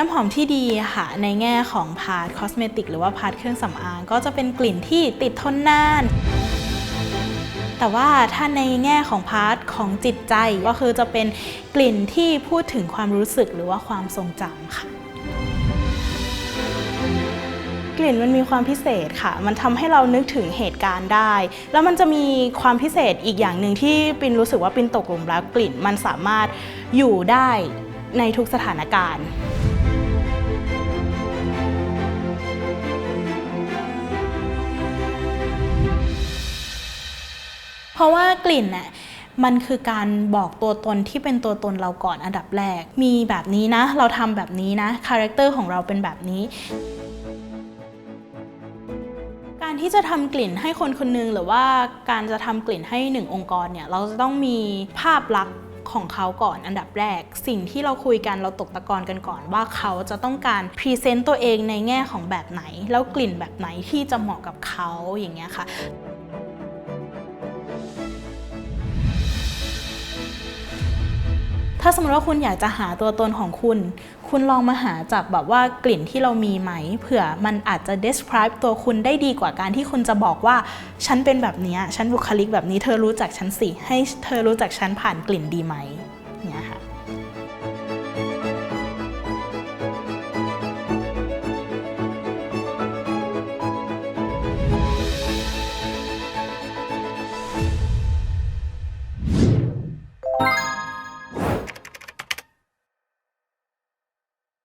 น้ำหอมที่ดีค่ะในแง่ของพาร์ทคอสเมติกหรือว่าพาร์ทเครื่องสำอางก็จะเป็นกลิ่นที่ติดทนนานแต่ว่าถ้าในแง่ของพาร์ทของจิตใจก็คือจะเป็นกลิ่นที่พูดถึงความรู้สึกหรือว่าความทรงจำค่ะ กลิ่นมันมีความพิเศษค่ะ มันทำให้เรานึกถึงเหตุการณ์ได้ แล้วมันจะมีความพิเศษอีกอย่างหนึ่งที่ปินรู้สึกว่าปินตกหลุมรักกลิ่น มันสามารถอยู่ได้ในทุกสถานการณ์ เพราะว่ากลิ่นน่ะมันคือการบอกตัวตนที่เป็นตัวตนเราก่อนอันดับแรก มีแบบนี้นะ เราทำแบบนี้นะคาแรคเตอร์ของเราเป็นแบบนี้การที่จะทำกลิ่นให้คนคนหนึงหรือว่าการจะทำกลิ่นให้หนึ่งองค์กรเนี่ยเราจะต้องมีภาพลักษณ์ของเขาก่อนอันดับแรก สิ่งที่เราคุยกันเราตกตะกอนกันก่อนว่าเขาจะต้องการพรีเซนต์ตัวเองในแง่ของแบบไหน แล้วกลิ่นแบบไหนที่จะเหมาะกับเขาอย่างเงี้ยค่ะ ถ้าสมมติว่าคุณอยากจะหาตัวตนของคุณ คุณลองมาหาจากแบบว่ากลิ่นที่เรามีไหม เผื่อมันอาจจะ describe ตัวคุณได้ดีกว่าการที่คุณจะบอกว่า ฉันเป็นแบบนี้ ฉันบุคลิกแบบนี้ เธอรู้จักฉันสิ ให้เธอรู้จักฉันผ่านกลิ่นดีไหม